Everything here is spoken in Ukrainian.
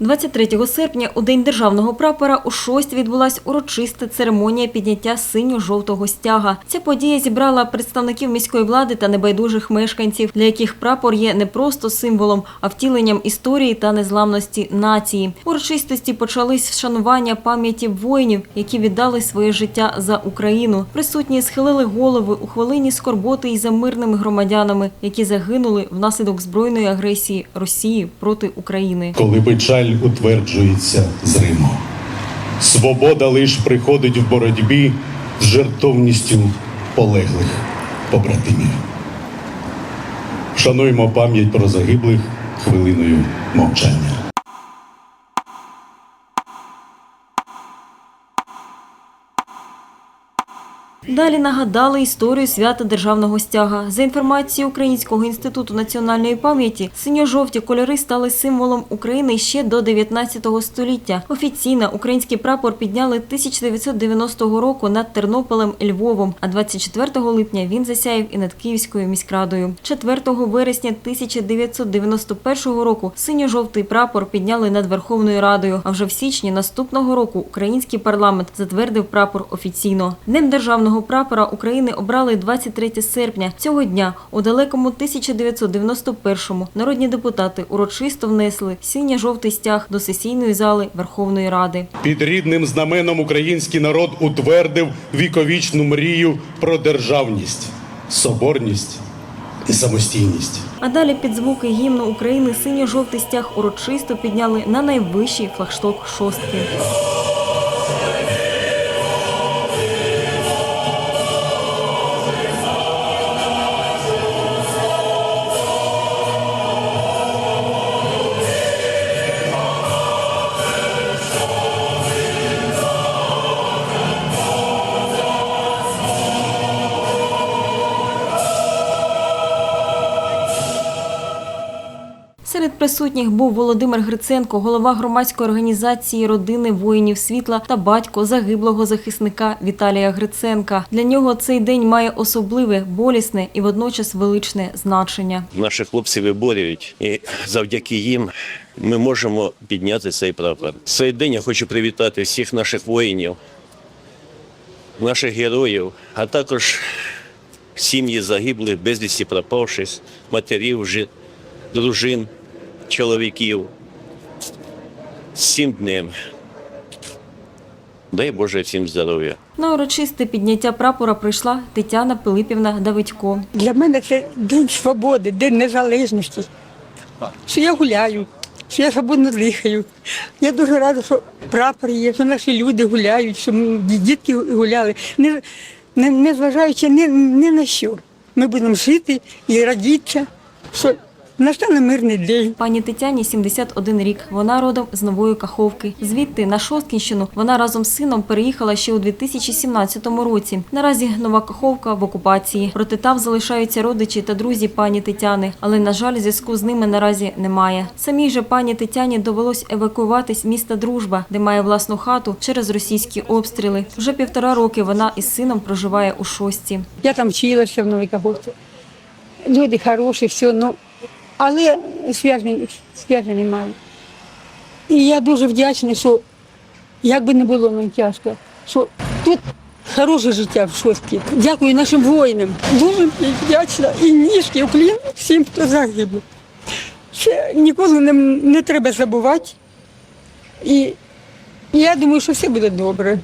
23 серпня, у День державного прапора, у шость відбулась урочиста церемонія підняття синьо-жовтого стяга. Ця подія зібрала представників міської влади та небайдужих мешканців, для яких прапор є не просто символом, а втіленням історії та незламності нації. Урочистості почались з шанування пам'яті воїнів, які віддали своє життя за Україну. Присутні схилили голови у хвилині скорботи і за мирними громадянами, які загинули внаслідок збройної агресії Росії проти України. коли печаль утверджується зримо. Свобода лиш приходить в боротьбі з жертовністю полеглих побратимів. Шануємо пам'ять про загиблих хвилиною мовчання. Далі нагадали історію свята державного стяга. За інформацією Українського інституту національної пам'яті, синьо-жовті кольори стали символом України ще до 19 століття. Офіційно український прапор підняли 1990 року над Тернополем і Львовом, а 24 липня він засяяв і над Київською міськрадою. 4 вересня 1991 року синьо-жовтий прапор підняли над Верховною Радою. А вже в січні наступного року український парламент затвердив прапор офіційно. Днем державного прапора України обрали 23 серпня. Цього дня у далекому 1991-му народні депутати урочисто внесли синьо-жовтий стяг до сесійної зали Верховної Ради. Під рідним знаменом український народ утвердив віковічну мрію про державність, соборність і самостійність. А далі під звуки гімну України синьо-жовтий стяг урочисто підняли на найвищий флагшток шостки. Серед присутніх був Володимир Гриценко, голова громадської організації родини воїнів світла та батько загиблого захисника Віталія Гриценка. Для нього цей день має особливе, болісне і водночас величне значення. Наші хлопці виборюють, і завдяки їм ми можемо підняти цей прапор. Цей день я хочу привітати всіх наших воїнів, наших героїв, а також сім'ї загиблих, безвісті пропавших, матерів, жи- дружин, чоловіків. Цим днем. Дай Боже всім здоров'я. На урочисте підняття прапора прийшла Тетяна Пилипівна Давидько. Для мене це день свободи, день незалежності. Що я гуляю, що я свободно дихаю. Я дуже рада, що прапор є, що наші люди гуляють, що дітки гуляли. Не, не, не зважаючи ні, ні на що. Ми будемо жити і радіти, що настане мирний день. Пані Тетяні 71 рік. Вона родом з Нової Каховки. Звідти на Шосткінщину вона разом з сином переїхала ще у 2017 році. Наразі Нова Каховка в окупації. Проте там залишаються родичі та друзі пані Тетяни. Але, на жаль, зв'язку з ними наразі немає. Самій же пані Тетяні довелось евакуюватись з міста Дружба, де має власну хату через російські обстріли. Вже півтора роки вона із сином проживає у Шостці. Я там вчилася в Новій Каховці. Люди хороші, все, ну, але зв'язку зв'язку немає. І я дуже вдячна, що як би не було нам тяжко, що тут хороше життя в шостці. Дякую нашим воїнам. Дуже вдячна і ніжки, уклін всім, хто загиблий. Це ніколи не, не треба забувати. І я думаю, що все буде добре.